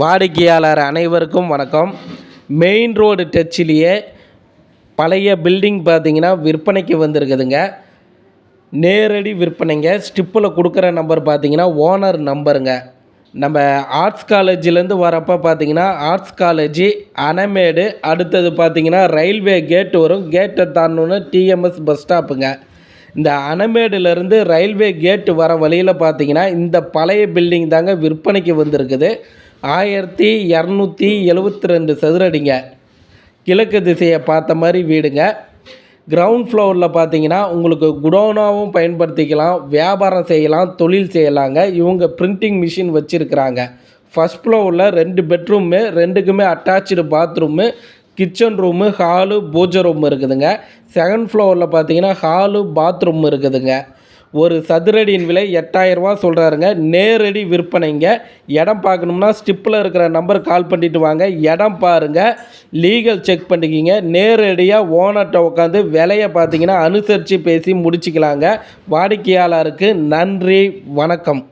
வாடிக்கையாளர் அனைவருக்கும் வணக்கம். மெயின் ரோடு டச்சிலேயே பழைய பில்டிங் பார்த்தீங்கன்னா விற்பனைக்கு வந்திருக்குதுங்க. நேரடி விற்பனைங்க. ஸ்டிப்பில் கொடுக்குற நம்பர் பார்த்திங்கன்னா ஓனர் நம்பருங்க நம்ம ஆர்ட்ஸ் காலேஜிலேருந்து வரப்போ பார்த்தீங்கன்னா ஆர்ட்ஸ் காலேஜி அனமேடு அடுத்தது பார்த்தீங்கன்னா ரயில்வே கேட் வரும். கேட்டை தாண்டணுன்னு டிஎம்எஸ் பஸ் ஸ்டாப்புங்க இந்த அனமேடுலேருந்து ரயில்வே கேட்டு வர வழியில் பார்த்தீங்கன்னா இந்த பழைய பில்டிங் தாங்க விற்பனைக்கு வந்திருக்குது. ஆயிரத்தி இரநூத்தி எழுவத்தி ரெண்டு சதுரடிங்க. கிழக்கு திசையை பார்த்த மாதிரி வீடுங்க. கிரவுண்ட் ஃப்ளோரில் பார்த்தீங்கன்னா உங்களுக்கு குடோனாவும் பயன்படுத்திக்கலாம் வியாபாரம் செய்யலாம் தொழில் செய்யலாங்க. இவங்க பிரிண்டிங் மிஷின் வச்சுருக்கிறாங்க. ஃபஸ்ட் ஃப்ளோரில் ரெண்டு பெட்ரூமு ரெண்டுக்குமே attach bathroom kitchen room hall puja room இருக்குதுங்க. செகண்ட் ஃப்ளோரில் பார்த்தீங்கன்னா ஹாலு பாத்ரூம் இருக்குதுங்க. ஒரு சதுரடியின் விலை எட்டாயிரரூவா சொல்கிறாருங்க நேரடி விற்பனைங்க. இடம் பார்க்கணும்னா ஸ்டிப்பில் இருக்கிற நம்பர் கால் பண்ணிட்டு வாங்க. இடம் பாருங்கள் லீகல் செக் பண்ணிக்கிங்க. நேரடியாக ஓனர்கிட்ட உட்காந்து விலையை பார்த்தீங்கன்னா அனுசரித்து பேசி முடிச்சுக்கலாங்க. வாடிக்கையாளருக்கு நன்றி. வணக்கம்.